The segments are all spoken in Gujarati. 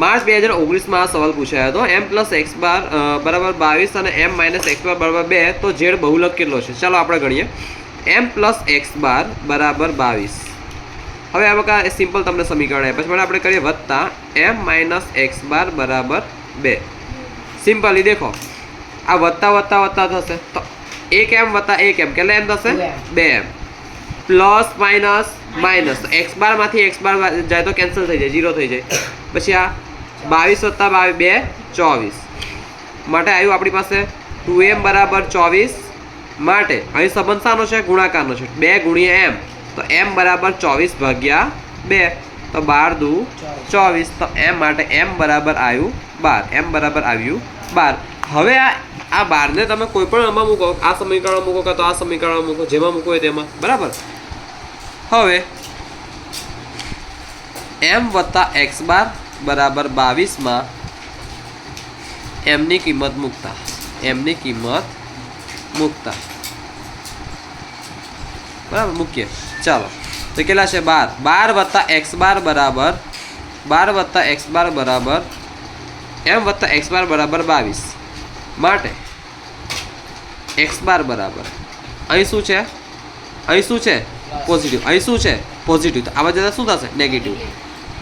માર્ચ બે હજાર ઓગણીસમાં આ સવાલ પૂછાયો હતો. એમ પ્લસ એક્સ બાર બરાબર બાવીસ અને એમ માઇનસ એક્સ બાર બરાબર બે તો ઝેડ બહુલક કેટલો છે? ચાલો આપણે ગણીએ. એમ પ્લસ એક્સ બાર બરાબર બાવીસ. હવે આ એ સિમ્પલ તમને સમીકરણ આપ્યા છે. પણ આપણે કરીએ વત્તા એમ માઇનસ એક્સ બાર બરાબર બે. સિમ્પલી દેખો. આ વત્તા વત્તા વત્તા થશે. તો એક એમ વત્તા એક એમ કેટલા એમ થશે? બે M plus minus minus x બારમાંથી એક્સ બાર જાય તો કેન્સલ થઈ જાય ઝીરો થઈ જાય. પછી આ બાવીસ વત્તા બાવીસ, બે, ચોવીસ. માટે આવ્યું આપણી પાસે ટુ એમ બરાબર ચોવીસ. માટે અહીં સંબંધ શાનો છે, ગુણાકારનો છે. બે ગુણ્યા એમ તો એમ બરાબર ચોવીસ ભાગ્યા બે. તો બાર દુ ચોવીસ. તો એમ માટે એમ બરાબર આવ્યું બાર. એમ બરાબર આવ્યું બાર. હવે આ આ બારને તમે કોઈ પણ આમાં મૂકો. આ સમીકરણમાં મૂકો કાં તો આ સમીકરણમાં મૂકો. જેમાં મૂકો હોય તેમાં. બરાબર? હવે એમ વત્તા એક્સ બાર બરાબર બાવીસમાં એમની કિંમત મૂકતા. એમની કિંમત મૂકતા. બરાબર, મૂકીએ. ચાલો. તો કેટલા છે? બાર. બાર વત્તા એક્સ બાર બરાબર, બાર વત્તા એક્સ બાર બરાબર, એમ વત્તા એક્સ બાર બરાબર બાવીસ. માટે એક્સ બાર બરાબર. અહીં શું છે? અહીં શું છે? પોઝિટિવ. અહીં શું છે? પોઝિટિવ. તો આવા જતા શું થશે? નેગેટિવ.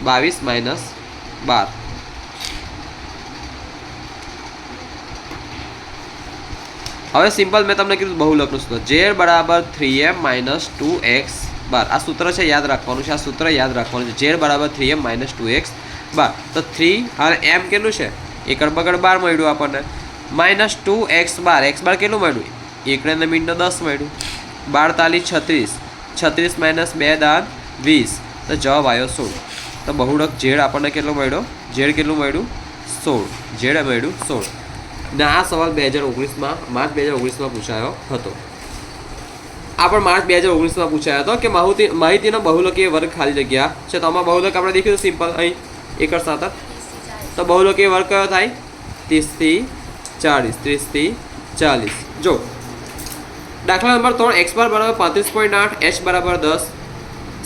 બાવીસ માઇનસ બાર. હવે સિમ્પલ મેં તમને કીધું બહુલકનું સૂત્ર. ઝેડ બરાબર three M minus two x bar. આ સૂત્ર છે યાદ રાખવાનું છે, આ સૂત્ર યાદ રાખવાનું છે. ઝેડ બરાબર three M minus two x bar. તો થ્રી અને એમ કેટલું છે? એકડ બગડ બાર મળ્યું આપણને. Minus two x bar. X bar કેટલું મળ્યું? એકડે ને મીંડને દસ મળ્યું. બાર તાલીસ છત્રીસ. છત્રીસ માઇનસ બે દાન વીસ. તો જવાબ આવ્યો સોળ. તો બહુડક ઝેડ આપણને કેટલો મળ્યો? ઝેડ કેટલું મળ્યું? સોળ. ઝેડ મળ્યું સોળ. ને આ સવાલ બે હજાર ઓગણીસમાં, માર્ચ બે હજાર ઓગણીસમાં પૂછાયો હતો. આ પણ માર્ચ બે હજાર ઓગણીસમાં પૂછાયો હતો કે માહિતી, માહિતીનો બહુલકીય વર્ગ ખાલી જગ્યા છે. તો આમાં બહુલક આપણે દેખ્યું સિમ્પલ. અહીં એકર સાતર તો બહુલકીય વર્ગ કયો થાય? ત્રીસથી ચાલીસ. ત્રીસથી ચાલીસ. જો, દાખલા નંબર ત્રણ, એક્સ બાર બરાબર પાંત્રીસ પોઈન્ટ આઠ, એચ બરાબર દસ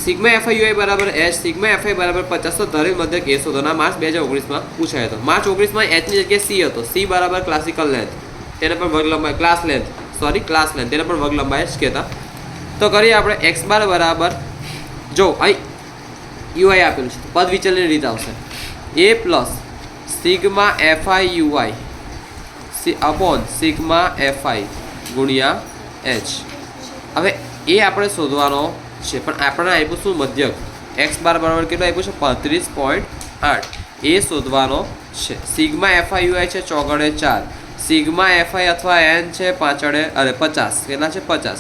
સિગ્મા એફઆઈયુઆઈ બરાબર એચ, સિગ્મા એફઆઈ બરાબર પચાસો ધરેલ મધ્ય કેસ હતો ના, માર્ચ બે હજાર ઓગણીસમાં પૂછાયો હતો. માર્ચ ઓગણીસમાં એચની જગ્યાએ સી હતો. સી બરાબર ક્લાસિકલ લેન્થ તેને પણ વર્ગ લંબાઈ class length sorry class length તેને પણ વર્ગ લંબાઈ જ કહેતા. તો કરીએ આપણે એક્સ બાર બરાબર. જો, અહીં યુઆઈ આપેલું છે. પદ વિચલનની રીત આવશે. A plus sigma f i u i c upon sigma f i ગુણ્યા એચ. હવે એ આપણે શોધવાનો છે. પણ આપણે આપ્યું શું? મધ્યક. એક્સ બાર બરાબર કેટલું આપ્યું છે? પાંત્રીસ પોઈન્ટ આઠ. એ શોધવાનો છે. સિગ્મા એફઆઈ યુઆઈ છે ચોગડે ચાર. સિગ્મા એફઆઈ અથવા એન છે પાંચડે અરે, પચાસ. કેટલા છે? પચાસ.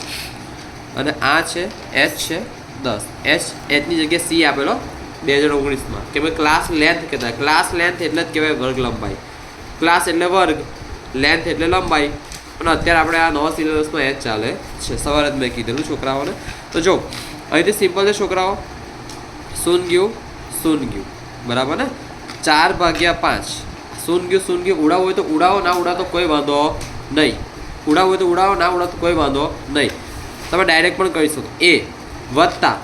અને આ છે એચ છે દસ. એચ, એચની જગ્યાએ સી આપેલો બે હજાર ઓગણીસમાં. કે ભાઈ ક્લાસ લેન્થ કહેતા. ક્લાસ લેન્થ એટલે જ કહેવાય વર્ગ લંબાઈ ક્લાસ એટલે વર્ગ લેન્થ એટલે લંબાઈ. અને અત્યારે આપણે આ નવા સિલેબસમાં એચ ચાલે છે. સવારે જ મેં કીધેલું છોકરાઓને. તો જો, અહીંથી સિમ્પલ છે છોકરાઓ. શૂન ગયું શૂન ગયું. બરાબર ને? ચાર ભાગ્યા પાંચ. શૂન ગયું શૂન ગયું. ઉડાવવું હોય તો ઉડાવો, ના ઉડાવો તો કોઈ વાંધો નહીં. ઉડાવ હોય તો ઉડાવો, ના ઉડાવો તો કોઈ વાંધો નહીં. તમે ડાયરેક્ટ પણ કરી શકો. એ વત્તા.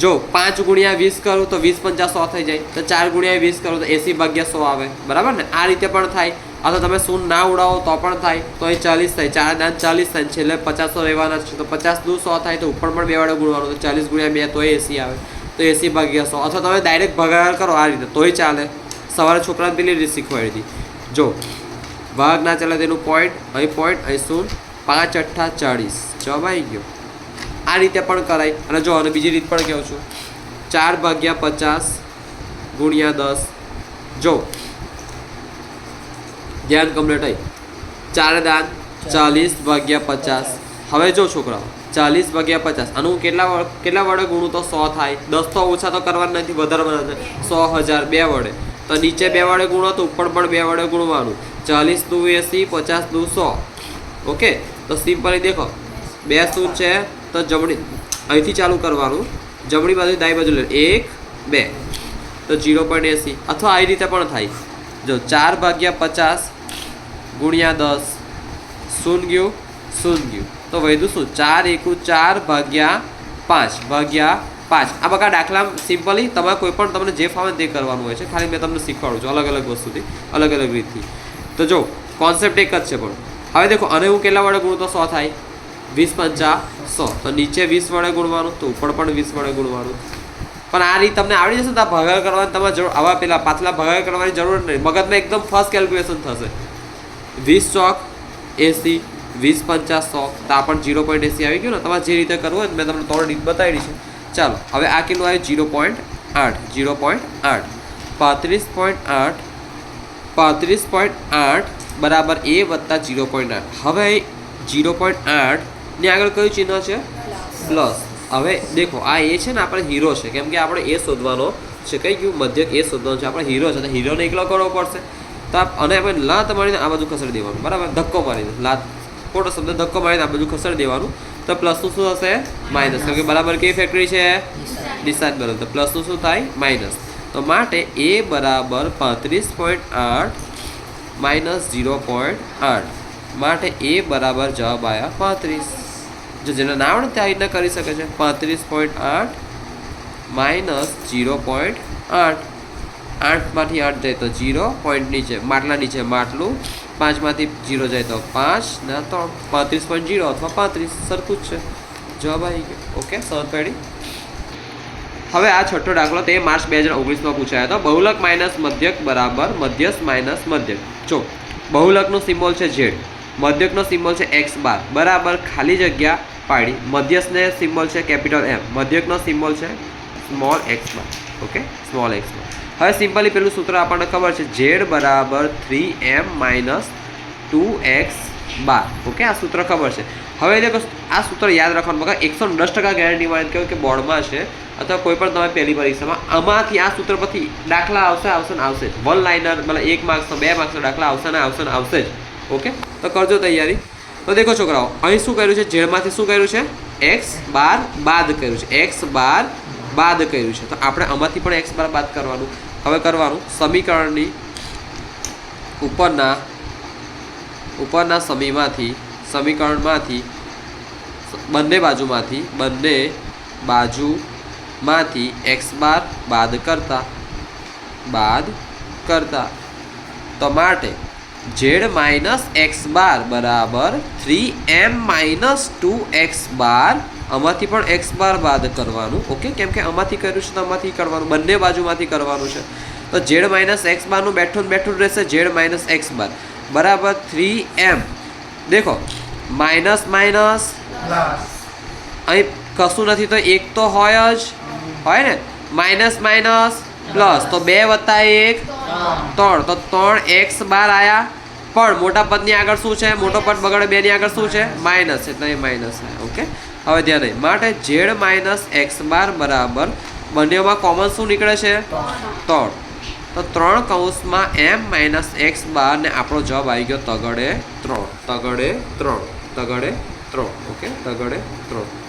જો પાંચ ગુણ્યા વીસ કરું તો વીસ પંચાસ સો થઈ જાય. તો ચાર ગુણ્યા વીસ કરું તો એસી ભાગ્યા સો આવે. બરાબર ને? આ રીતે પણ થાય. અથવા તમે સૂન ના ઉડાવો તો પણ થાય, તો એ ચાલીસ થાય, ચાર દાન ચાલીસ થાય, છેલ્લે પચાસો રહેવાના છે, તો પચાસ દુ સો થાય તો ઉપર પણ બે વાળો ગુણવાનું, તો ચાલીસ ગુણ્યા બે, તો એસી આવે, તો એસી ભાગ્યા સો. અથવા તમે ડાયરેક્ટ ભગાડ કરો આ રીતે, તોય ચાલે. સવારે છોકરાને પેલી રીતે શીખવાડી હતી જો ભાગ ના ચાલે તેનું પોઈન્ટ અહીં પોઈન્ટ અહીં શૂન, પાંચ અઠ્ઠા ચાળીસ. જવાબ આવી ગયો. આ રીતે પણ કરાય. અને જો, અને બીજી રીત પણ કહું છું. ચાર ભાગ્યા પચાસ ગુણ્યા દસ. જો ધ્યાન કમ્પ્લીટ થઈ. ચાર દાન ચાલીસ ભાગ્યા પચાસ. હવે જો છોકરાઓ ચાલીસ ભાગ્યા પચાસ. આનું હું કેટલા કેટલા વડે ગુણું તો સો થાય. દસ તો ઓછા તો કરવાના નથી વધારવાના છે સો હજાર બે વડે. તો નીચે બે વડે ગુણો તો ઉપર પણ બે વડે ગુણવાનું. ચાલીસ દુ એસી પચાસ દુ સો. ઓકે? તો સિમ્પલી દેખો. બે શું છે? તો જમણી અહીંથી ચાલુ કરવાનું. જમણી બાજુ ડાબી બાજુ લે. એક બે. તો જીરો પોઈન્ટ એસી. અથવા આવી રીતે પણ થાય. જો ચાર ભાગ્યા પચાસ ગુણ્યા દસ. શૂન ગયું? શૂન ગયું. તો વધ્યું શું? ચાર એકુ ચાર ભાગ્યા પાંચ. ભાગ્યા પાંચ. આ બધા દાખલા સિમ્પલી તમારે કોઈ પણ તમને જે ફાવે તે કરવાનું હોય છે. ખાલી મેં તમને શીખવાડું છું. અલગ અલગ વસ્તુથી અલગ અલગ રીતથી. તો જો કોન્સેપ્ટ એક જ છે પણ. હવે દેખો, અને હું કેટલા વડે ગુણું તો સો થાય? વીસ પંચા સો. તો નીચે વીસ વડે ગુણવાનું, તો ઉપર પણ વીસ વડે ગુણવાનું. પણ આ રીત તમને આવડી જશે તો ભાગાકાર કરવાની તમારે જરૂર આવા પેલા પાછલા ભાગાકાર કરવાની જરૂર નહીં. મગજમાં એકદમ ફર્સ્ટ કેલ્ક્યુલેશન થશે. વીસ ચોક, એસી, વીસ પંચાસ સો તો આ પણ જીરો પોઈન્ટ એસી આવી ગયું ને? તમારે જે રીતે કરવું હોય ને, મેં તમને ત્રણ રીત બતાવી છે. ચાલો, હવે આ કેટલું આવ્યું? જીરો પોઈન્ટ આઠ જીરો પોઈન્ટ આઠ. પાંત્રીસ પોઈન્ટ આઠ, પાંત્રીસ પોઈન્ટ આઠ બરાબર એ વત્તા જીરો પોઈન્ટ આઠ. હવે જીરો પોઈન્ટ આઠની આગળ કયું ચિહ્ન છે? પ્લસ. હવે દેખો, આ એ છે ને આપણે હીરો છે. કેમ કે આપણે એ શોધવાનો છે. કઈ ગયું? મધ્યક એ શોધવાનો છે. આપણે હીરો છે. તો હીરોને એકલો કરવો પડશે. તો આપ અને લાત મારીને આ બાજુ ખસેડી દેવાનું. બરાબર? ધક્કો મારીને. લાત, ખોટો શબ્દ, ધક્કો મારીને આ બાજુ ખસેડી દેવાનું. તો પ્લસનું શું હશે માઇનસ કારણ કે બરાબર કઈ ફેક્ટરી છે? ડિસાઇડ બરાબર. તો પ્લસનું શું થાય? માઇનસ તો માટે એ બરાબર પાંત્રીસ પોઈન્ટ આઠ માઇનસ ઝીરો પોઈન્ટ આઠ. માટે એ બરાબર જવાબ આવ્યા પાંત્રીસ. જો જેને ના આવડે તે આ રીતના કરી શકે છે. પાંત્રીસ પોઈન્ટ આઠ માઇનસ ઝીરો પોઈન્ટ આઠ. આઠમાંથી આઠ જાય તો જીરો પોઈન્ટ નીચે, માટલા નીચે માટલું, પાંચમાંથી જીરો જાય તો પાંચ, ના ત્રણ પાંત્રીસ પોઈન્ટ જીરો અથવા પાંત્રીસ, સરખું જ છે. જવાબ આવી ગયો. ઓકે સમજ પેઢી હવે આ છઠ્ઠો દાખલો તે માર્ચ બે હજાર ઓગણીસમાં પૂછાયો હતો. બહુલક માઇનસ મધ્યક બરાબર, મધ્યસ્થ માઇનસ મધ્યક. જો, બહુલકનો સિમ્બોલ છે ઝેડ. મધ્યકનો સિમ્બોલ છે એક્સ બાર. બરાબર, ખાલી જગ્યા પાડી. મધ્યસ્થને સિમ્બોલ છે કેપિટલ એમ. મધ્યકનો સિમ્બોલ છે small x bar. Okay, small x bar. હવે સિમ્પલી પેલું સૂત્ર આપણને ખબર છે, ઝેડ બરાબર three M minus two x bar. Okay, આ સૂત્ર ખબર છે. હવે દેખો આ સૂત્ર યાદ રાખવાનું બગા એકસો દસ ટકા ગેરંટી મળે કહ્યું કે બોર્ડમાં છે, અથવા કોઈ પણ તમે પહેલી પરીક્ષામાં આમાંથી આ સૂત્ર પરથી દાખલા આવશે આવશે ને આવશે. જ વન લાઇનર મતલબ એક માર્ક્સનો બે માર્ક્સનો દાખલા આવશે ને આવશે ને આવશે જ. ઓકે? તો કરજો તૈયારી. તો દેખો છોકરાઓ, અહીં શું કર્યું છે? ઝેડમાંથી શું કર્યું છે? એક્સ બાર બાદ કર્યું છે. એક્સ બાર બાદ કર્યું છે. તો આપણે આમાંથી પણ એક્સ બાર બાદ કરવાનું. હવે કરવાનું. સમીકરણની ઉપરના ઉપરના સમીમાંથી, સમીકરણમાંથી, બંને બાજુમાંથી બંને બાજુમાંથી એક્સ બાર બાદ કરતા બાદ કરતા. તો માટે ઝેડ માઇનસ એક્સ બાર બરાબર three M minus two x bar. આમાંથી પણ એક્સ બાર બાદ કરવાનું. ઓકે? કેમ કે આમાંથી કર્યું છે તો આમાંથી કરવાનું. બંને બાજુમાંથી કરવાનું છે. તો ઝેડ માઇનસ એક્સ બારનું બેઠું બેઠું રહેશે ઝેડ માઇનસ એક્સ બાર. બરાબર થ્રી એમ. દેખો. Minus minus. અહીં કશું નથી તો એક તો હોય જ. હોય ને? Minus minus plus. તો બે વત્તા એક. ત્રણ તો ત્રણ એક્સ બાર આયા. પણ મોટા પદની આગળ શું છે? મોટો પદ બગડે બેની આગળ શું છે? માઇનસ એટલે એ માઇનસ છે. ઓકે? હવે ધ્યાન નહીં માટે ઝેડ માઇનસ એક્સ બાર બરાબર બંનેમાં કોમન શું નીકળે છે? ત્રણ તો ત્રણ કૌંસમાં એમ માઇનસ એક્સ બાર ને આપણો જવાબ આવી ગયો તગડે ત્રણ. તગડે ત્રણ. તગડે ત્રણ. ઓકે? તગડે ત્રણ.